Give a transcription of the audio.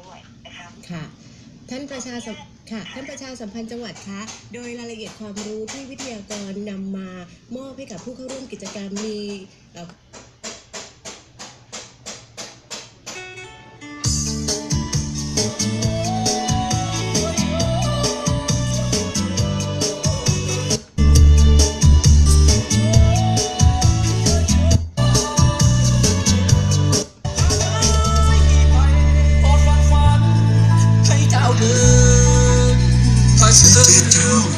ด้วยนะคะค่ะ ท่านประชาสัมค่ะท่านประชาสัมพันธ์จังหวัดคะ โดยรายละเอียดความรู้ที่วิทยากรนำมามอบให้กับผู้เข้าร่วมกิจกรรมมีเอ่อ good. I still do.